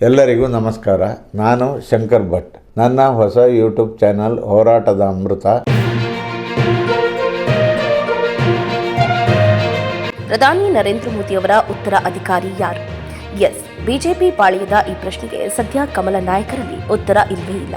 ಎಲ್ಲರಿಗೂ ನಮಸ್ಕಾರ. ನಾನು ಶಂಕರ್ ಭಟ್. ನನ್ನ ಹೊಸ ಯೂಟ್ಯೂಬ್ ಚಾನಲ್ ಹೋರಾಟದ ಅಮೃತ. ಪ್ರಧಾನಿ ನರೇಂದ್ರ ಮೋದಿಯವರ ಉತ್ತರ ಅಧಿಕಾರಿ ಯಾರು? ಎಸ್, ಬಿಜೆಪಿ ಪಾಳಿಯದ ಈ ಪ್ರಶ್ನೆಗೆ ಸದ್ಯ ಕಮಲ ನಾಯಕರಲ್ಲಿ ಉತ್ತರ ಇಲ್ಲವೇ ಇಲ್ಲ.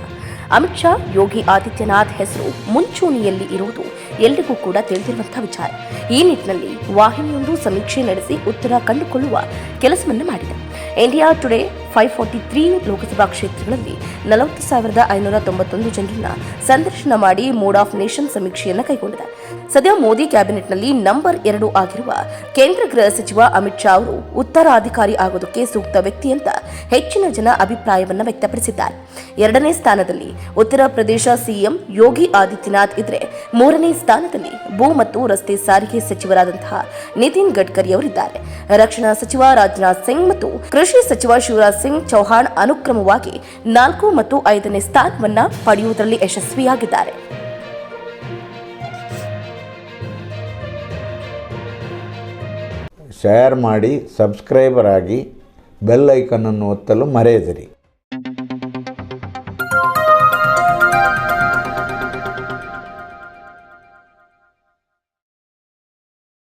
ಅಮಿತ್ ಶಾ, ಯೋಗಿ ಆದಿತ್ಯನಾಥ್ ಹೆಸರು ಮುಂಚೂಣಿಯಲ್ಲಿ ಇರುವುದು ಎಲ್ಲರಿಗೂ ಕೂಡ ತಿಳಿದಿರುವಂತಹ ವಿಚಾರ. ಈ ನಿಟ್ಟಿನಲ್ಲಿ ವಾಹಿನಿಯೊಂದು ಸಮೀಕ್ಷೆ ನಡೆಸಿ ಉತ್ತರ ಕಂಡುಕೊಳ್ಳುವ ಕೆಲಸವನ್ನು ಮಾಡಿದೆ. India Today five forty three Lok Sabha ಕ್ಷೇತ್ರಗಳಲ್ಲಿ ನಲವತ್ತು ಸಾವಿರದ ಐನೂರ ತೊಂಬತ್ತೊಂದು ಜನರನ್ನ ಸಂದರ್ಶನ ಮಾಡಿ ಮೋಡ್ ಆಫ್ ನೇಷನ್ ಸಮೀಕ್ಷೆಯನ್ನು ಕೈಗೊಂಡಿದೆ. ಸದ್ಯ ಮೋದಿ ಕ್ಯಾಬಿನೆಟ್ನಲ್ಲಿ ನಂಬರ್ ಎರಡು ಆಗಿರುವ ಕೇಂದ್ರ ಗೃಹ ಸಚಿವ ಅಮಿತ್ ಶಾ ಅವರು ಉತ್ತರಾಧಿಕಾರಿ ಆಗೋದಕ್ಕೆ ಸೂಕ್ತ ವ್ಯಕ್ತಿ ಅಂತ ಹೆಚ್ಚಿನ ಜನ ಅಭಿಪ್ರಾಯವನ್ನು ವ್ಯಕ್ತಪಡಿಸಿದ್ದಾರೆ. ಎರಡನೇ ಸ್ಥಾನದಲ್ಲಿ ಉತ್ತರ ಪ್ರದೇಶ ಸಿಎಂ ಯೋಗಿ ಆದಿತ್ಯನಾಥ್ ಇದ್ರೆ ಮೂರನೇ ಸ್ಥಾನದಲ್ಲಿ ಭೂ ಮತ್ತು ರಸ್ತೆ ಸಾರಿಗೆ ಸಚಿವರಾದಂತಹ ನಿತಿನ್ ಗಡ್ಕರಿ ಅವರಿದ್ದಾರೆ. ರಕ್ಷಣಾ ಸಚಿವ ರಾಜನಾಥ್ ಸಿಂಗ್ ಮತ್ತು ಕೃಷಿ ಸಚಿವ ಶಿವರಾಜ್ ಸಿಂಗ್ ಚೌಹಾಣ್ ಅನುಕ್ರಮವಾಗಿ ನಾಲ್ಕು ಮತ್ತು ಐದನೇ ಸ್ಥಾನವನ್ನು ಪಡೆಯುವುದರಲ್ಲಿ ಯಶಸ್ವಿಯಾಗಿದ್ದಾರೆ. ಶೇರ್ ಮಾಡಿ ಸಬ್ಸ್ಕ್ರೈಬರ್ ಆಗಿ ಬೆಲ್ ಐಕನನ್ನು ಒತ್ತಲು ಮರೆಯದಿರಿ.